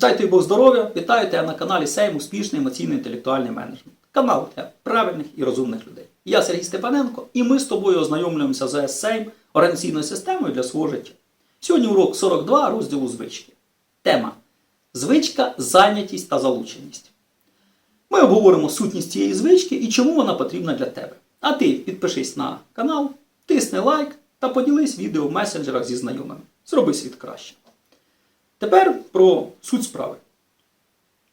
Дайте Бог здоров'я, вітаю тебе на каналі Сейм Успішний емоційно-інтелектуальний менеджмент. Канал для правильних і розумних людей. Я Сергій Степаненко, і ми з тобою ознайомлюємося з Сейм організаційною системою для свого життя. Сьогодні урок 42 розділу звички. Тема звичка, зайнятість та залученість. Ми обговоримо сутність цієї звички і чому вона потрібна для тебе. А ти підпишись на канал, тисни лайк та поділись відео в месенджерах зі знайомими. Зроби світ краще. Тепер про суть справи.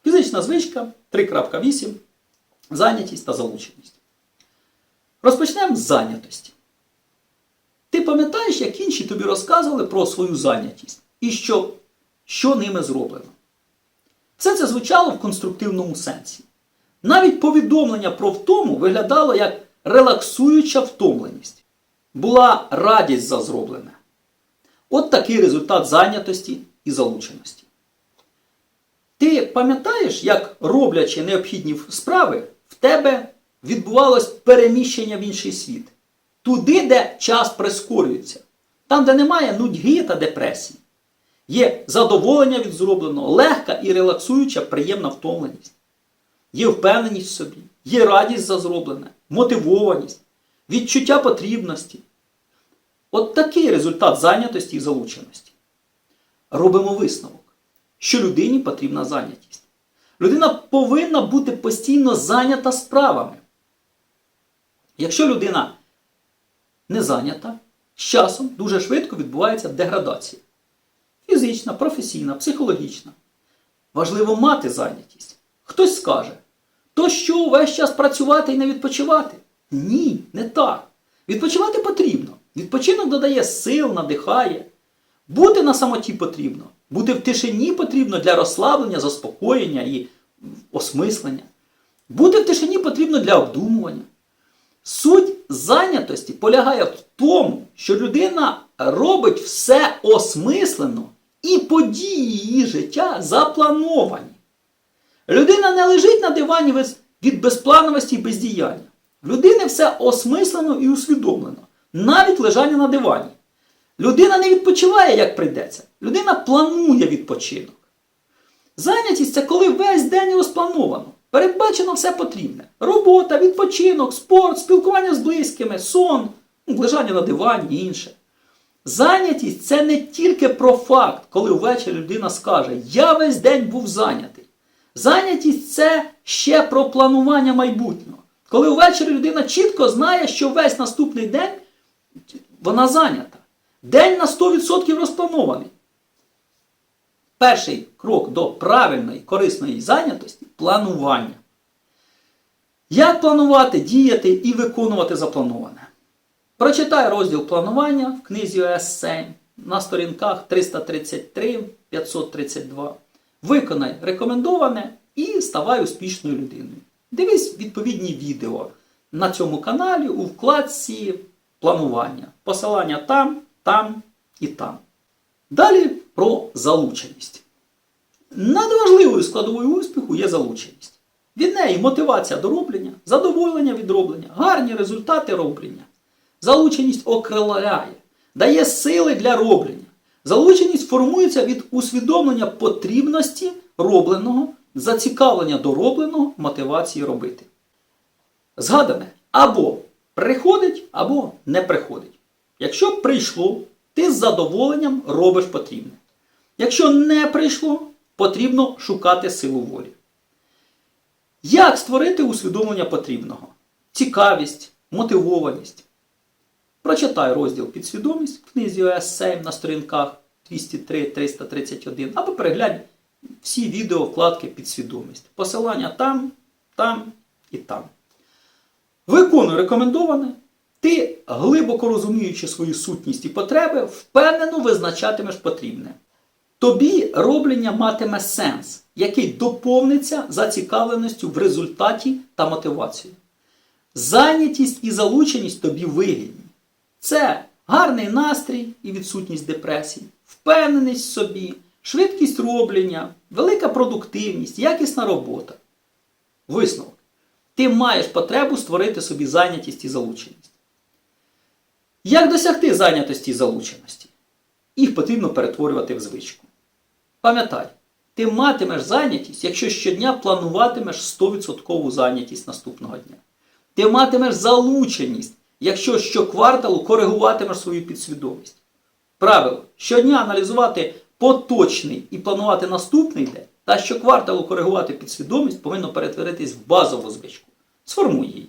Фізична звичка 3.8. Зайнятість та залученість. Розпочнемо з зайнятості. Ти пам'ятаєш, як інші тобі розказували про свою зайнятість і що, що ними зроблено? Все це звучало в конструктивному сенсі. Навіть повідомлення про втому виглядало як релаксуюча втомленість. Була радість за зроблене. От такий результат зайнятості і залученості. Ти пам'ятаєш, як роблячи необхідні справи, в тебе відбувалось переміщення в інший світ. Туди, де час прискорюється, там, де немає нудьги та депресії. Є задоволення від зробленого, легка і релаксуюча приємна втомленість. Є впевненість в собі, є радість за зроблене, мотивованість, відчуття потрібності. От такий результат зайнятості і залученості. Робимо висновок, що людині потрібна зайнятість. Людина повинна бути постійно зайнята справами. Якщо людина не зайнята, з часом дуже швидко відбувається деградація. Фізична, професійна, психологічна. Важливо мати зайнятість. Хтось скаже, то що весь час працювати і не відпочивати? Ні, не так. Відпочивати потрібно. Відпочинок додає сил, надихає. Бути на самоті потрібно. Бути в тишині потрібно для розслаблення, заспокоєння і осмислення. Бути в тишині потрібно для обдумування. Суть зайнятості полягає в тому, що людина робить все осмислено і події її життя заплановані. Людина не лежить на дивані від безплановості і бездіяння. В людини все осмислено і усвідомлено, навіть лежання на дивані. Людина не відпочиває, як прийдеться. Людина планує відпочинок. Зайнятість це коли весь день розплановано. Передбачено все потрібне. Робота, відпочинок, спорт, спілкування з близькими, сон, ну, лежання на дивані і інше. Зайнятість це не тільки про факт, коли ввечері людина скаже, я весь день був зайнятий. Зайнятість це ще про планування майбутнього. Коли ввечері людина чітко знає, що весь наступний день вона зайнята. День на 100% розпланований. Перший крок до правильної, корисної зайнятості планування. Як планувати, діяти і виконувати заплановане? Прочитай розділ планування в книзі ОС 7 на сторінках 333-532. Виконай рекомендоване і ставай успішною людиною. Дивись відповідні відео на цьому каналі у вкладці планування. Посилання там, там і там. Далі про залученість. Надважливою складовою успіху є залученість. Від неї мотивація до роблення, задоволення від роблення, гарні результати роблення. Залученість окриляє, дає сили для роблення. Залученість формується від усвідомлення потрібності робленого, зацікавлення до робленого, мотивації робити. Згадане або приходить, або не приходить. Якщо прийшло, ти з задоволенням робиш потрібне. Якщо не прийшло, потрібно шукати силу волі. Як створити усвідомлення потрібного? Цікавість, мотивованість. Прочитай розділ підсвідомість в книзі ОС 7 на сторінках 203-331 або переглянь всі відео вкладки підсвідомість. Посилання там, там і там. Виконуй рекомендоване. Ти, глибоко розуміючи свою сутність і потреби, впевнено визначатимеш потрібне. Тобі роблення матиме сенс, який доповниться зацікавленістю в результаті та мотивацією. Зайнятість і залученість тобі вигідні. Це гарний настрій і відсутність депресії, впевненість в собі, швидкість роблення, велика продуктивність, якісна робота. Висновок. Ти маєш потребу створити собі зайнятість і залученість. Як досягти зайнятості і залученості? Їх потрібно перетворювати в звичку. Пам'ятай, Ти матимеш зайнятість, якщо щодня плануватимеш 100% зайнятість наступного дня. Ти матимеш залученість, якщо щокварталу коригуватимеш свою підсвідомість. Правило: щодня аналізувати поточний і планувати наступний день, та щокварталу коригувати підсвідомість повинно перетворитись в базову звичку. Сформуй її.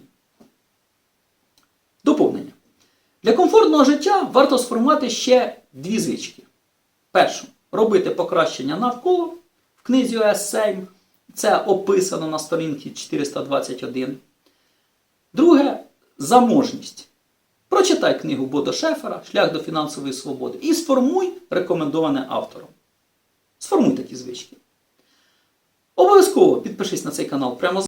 Для комфортного життя варто сформувати ще дві звички. Першу робити покращення навколо в книзі ОС 7. Це описано на сторінці 421. Друге заможність. Прочитай книгу Бодо Шефера Шлях до фінансової свободи і сформуй рекомендоване автором. Сформуй такі звички. Обов'язково підпишись на цей канал прямо зараз.